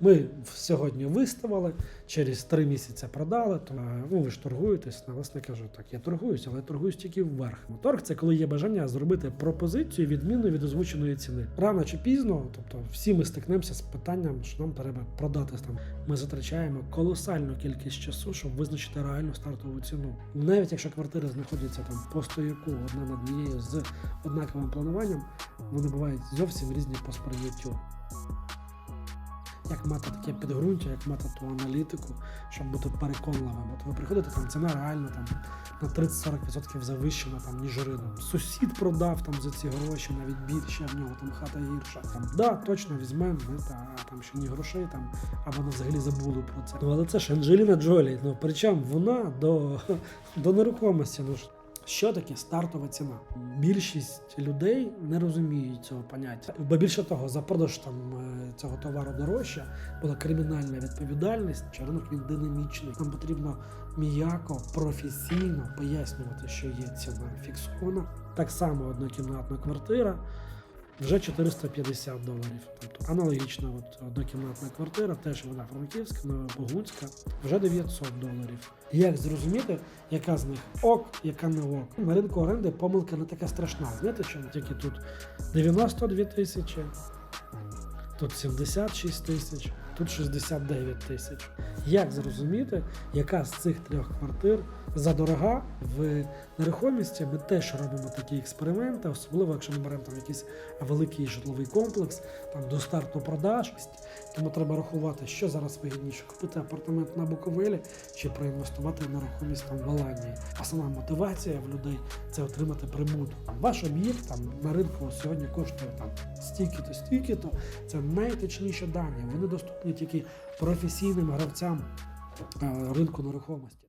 Ми сьогодні виставили, через три місяці продали. То е, ну ви ж торгуєтесь. На власне кажу, так я торгуюсь, але я торгуюсь тільки вверх. Торг це коли є бажання зробити пропозицію відмінну від озвученої ціни. Рано чи пізно, тобто всі ми стикнемося з питанням, що нам треба продати там. Ми затрачаємо колосальну кількість часу, щоб визначити реальну стартову ціну. Навіть якщо квартири знаходяться там по стояку одна над однією з однаковим плануванням, вони бувають зовсім різні по сприйняттю. Як мати таке підґрунтя, як мати ту аналітику, щоб бути переконливим. От ви приходите, там ціна реально там на 30-40% завищена, там, ніж ринок. Сусід продав там за ці гроші, навіть більше, в нього там хата гірша. Там, да, точно візьмемо, ми, та, там ще ні грошей, там, або вони взагалі забули про це. Ну, але це ж Анджеліна Джолі. Ну, причому вона до, до нерухомості. Ну, що таке стартова ціна? Більшість людей не розуміють цього поняття. Бо більше того, за продаж там е, цього товару дорожче була кримінальна відповідальність, чи ринок він динамічний. Нам потрібно м'яко, професійно пояснювати, що є ціна фіксована. Так само однокімнатна квартира. Вже 450 доларів. Тобто аналогічна от однокімнатна квартира, теж вона франківська, Новобогунська, вже 900 доларів. Як зрозуміти, яка з них ок, яка не ок? На ринку оренди помилка не така страшна. Знаєте, чому тільки тут 92 тисячі, тут 76 тисяч, тут 69 тисяч. Як зрозуміти, яка з цих трьох квартир задорога в нерухомості? Ми теж робимо такі експерименти, особливо якщо ми беремо там якийсь великий житловий комплекс, там до старту продаж. Тому треба рахувати, що зараз вигідніше купити апартамент на Буковелі чи проінвестувати в нерухомість там в Голландії. Основна мотивація в людей це отримати прибуток. Ваш об'єкт там на ринку сьогодні коштує там стільки-то, стільки-то. Це найточніші дані. Вони доступні тільки професійним гравцям е, ринку нерухомості.